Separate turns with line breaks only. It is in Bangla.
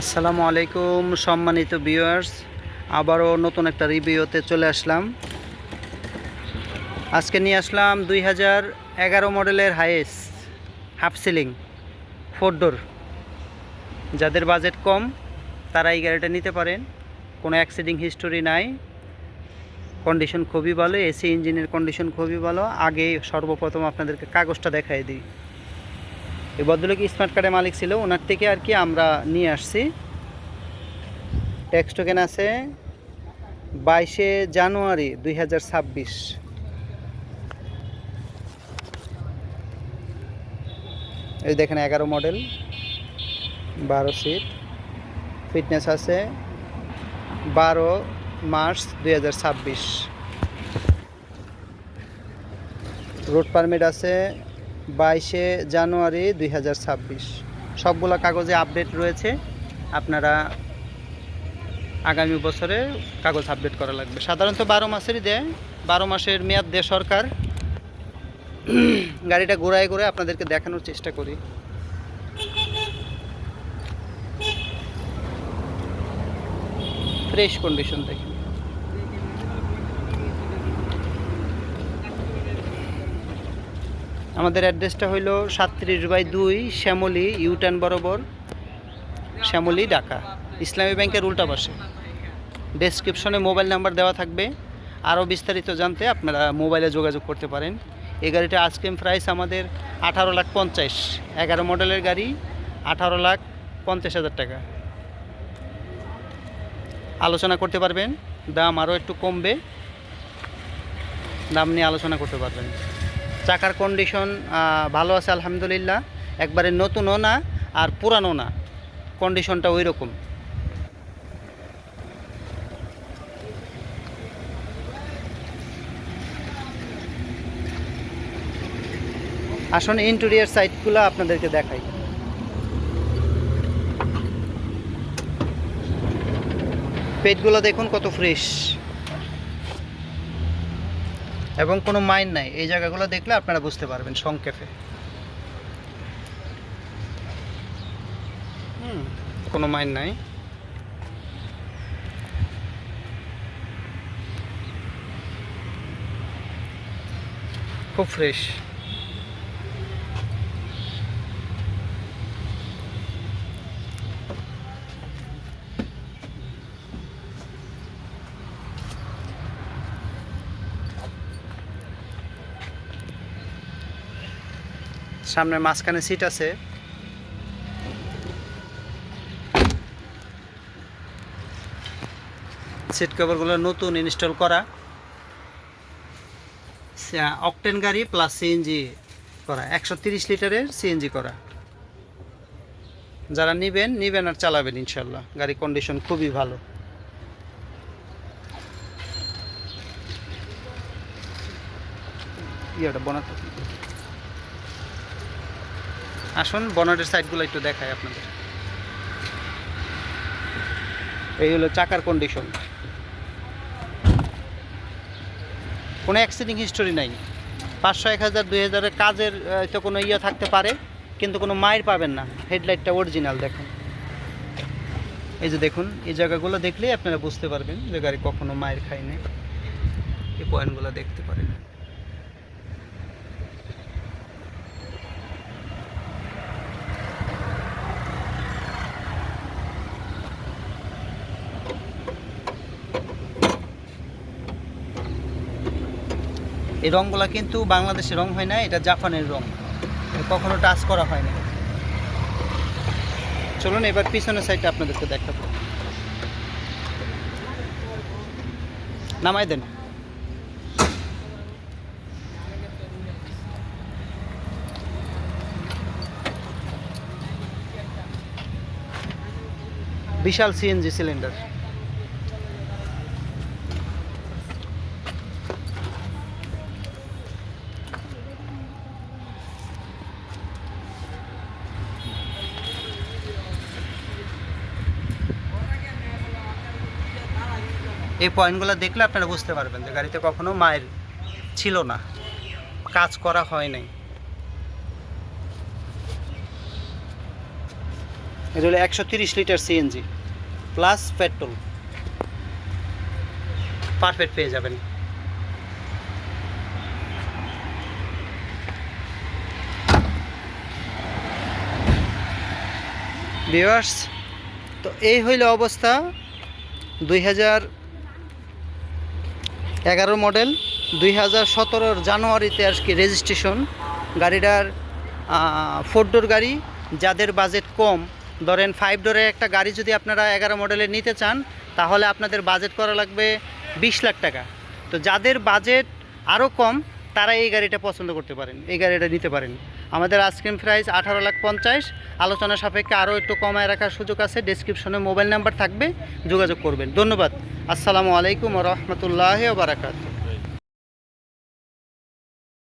আসসালামু আলাইকুম, সম্মানিত ভিউয়ার্স আবারও নতুন একটা রিভিউতে চলে আসলাম। আজকে নিয়ে আসলাম দুই হাজার এগারো মডেলের Hiace half ceiling four door যাদের বাজেট কম তারা এই গাড়িটা নিতে পারেন। কোনো অ্যাক্সিডিং হিস্টোরি নাই। কন্ডিশন খুবই ভালো এসি ইঞ্জিনের কন্ডিশন খুবই ভালো। আগে সর্বপ্রথম আপনাদেরকে কাগজটা দেখাই দিই। এই ভদ্রলোক স্মার্ট কার্ডের মালিক ছিল, ওনার থেকে আর কি আমরা নিয়ে আসছি। ট্যাক্স টোকেন আছে বাইশে জানুয়ারি দুই হাজার ছাব্বিশ। এই দেখেন এগারো মডেল বারো সিট ফিটনেস আছে বারো মার্চ দুই হাজার ছাব্বিশ। রোড পারমিট আছে বাইশে জানুয়ারি দুই হাজার ছাব্বিশ। সবগুলো কাগজে আপডেট রয়েছে। আপনারা আগামী বছরে কাগজ আপডেট করা লাগবে। সাধারণত বারো মাসেরই দেয়। বারো মাসের মেয়াদ দেয় সরকার। গাড়িটা ঘোরায় ঘুরে আপনাদেরকে দেখানোর চেষ্টা করি। ফ্রেশ কন্ডিশন দেখি আমাদের অ্যাড্রেসটা হইল সাতত্রিশ বাই দুই শ্যামলি ইউটার্ন বরাবর, শ্যামলি, ঢাকা। ইসলামী ব্যাংকের উল্টা পাশে। ডেসক্রিপশনে মোবাইল নাম্বার দেওয়া থাকবে। আরও বিস্তারিত জানতে আপনারা মোবাইলে যোগাযোগ করতে পারেন। এই গাড়িটা আজকের প্রাইস আমাদের আঠারো লাখ পঞ্চাশ। এগারো মডেলের গাড়ি, আঠারো লাখ পঞ্চাশ হাজার টাকা। আলোচনা করতে পারবেন। দাম আরও একটু কমবে। দাম নিয়ে আলোচনা করতে পারবেন। চাকার কন্ডিশন ভালো আছে, আলহামদুলিল্লাহ। একবারে নতুনও না, আর পুরানো না। কন্ডিশনটা ওই রকম আসুন ইন্টেরিয়ার সাইটগুলো আপনাদেরকে দেখাই। পেটগুলো দেখুন, কত ফ্রেশ এবং কোনো মাইন নাই। এই জায়গাগুলো দেখলে আপনারা বুঝতে পারবেন সংক্ষেপে। কোনো মাইন নাই। খুব ফ্রেশ। সামনে মাঝখানে সিট আছে। সিট কভারগুলো নতুন ইনস্টল করা। অকটেন গাড়ি প্লাস সিএনজি করা। একশো তিরিশ লিটারের সিএনজি করা। যারা নেবেন নেবেন আর চালাবেন ইনশাল্লাহ। গাড়ি কন্ডিশন খুবই ভালো। ইয়েটা বনাটা আসুন, বনেটের সাইডগুলো একটু দেখাই আপনাদের। এই হলো চাকার কন্ডিশন কোনো অ্যাক্সিডেন্ট হিস্টোরি নাই। পাঁচশো, এক হাজার, দুই হাজারের কাজের তো কোনো ইয়ে থাকতে পারে, কিন্তু কোনো মায়ের পাবেন না। হেডলাইটটা অরিজিনাল দেখুন। এই যে দেখুন, এই জায়গাগুলো দেখলেই আপনারা বুঝতে পারবেন যে গাড়ি কখনো মায়ের খায়নি এই পয়েন্টগুলো দেখতে পারেন। এই রঙগুলো কিন্তু বাংলাদেশের রং হয় না, এটা জাপানের রং। কখনো টাচ করা হয় না চলুন এবার পিছনের সাইডটা আপনাদেরকে দেখাবো। নামাই দেন। বিশাল সিএনজি সিলিন্ডার এই পয়েন্টগুলো দেখলে আপনারা বুঝতে পারবেন যে গাড়িতে কখনো মায়ের ছিল না, কাজ করা হয় নাই। এটা হলো একশো তিরিশ litre CNG plus petrol perfect পেয়ে যাবেন। ভিউয়ার্স তো এই হইল অবস্থা দুই হাজার এগারো মডেল, দুই হাজার সতেরোর জানুয়ারিতে আর কি রেজিস্ট্রেশন গাড়িটার ফোর ডোর গাড়ি, যাদের বাজেট কম। ধরেন ফাইভ ডোরের একটা গাড়ি যদি আপনারা এগারো মডেলে নিতে চান, তাহলে আপনাদের বাজেট করা লাগবে বিশ লাখ টাকা। তো যাদের বাজেট আরও কম, তারা এই গাড়িটা পছন্দ করতে পারেন, এই গাড়িটা নিতে পারেন। আমাদের আইসক্রিম প্রাইস আঠারো লাখ পঞ্চাশ। আলোচনা সাপেক্ষে আরও একটু কমায় রাখার সুযোগ আছে। ডিসক্রিপশনে মোবাইল নাম্বার থাকবে। যোগাযোগ করবেন। ধন্যবাদ। আসসালামু আলাইকুম রহমতুল্লাহ বারাকাতু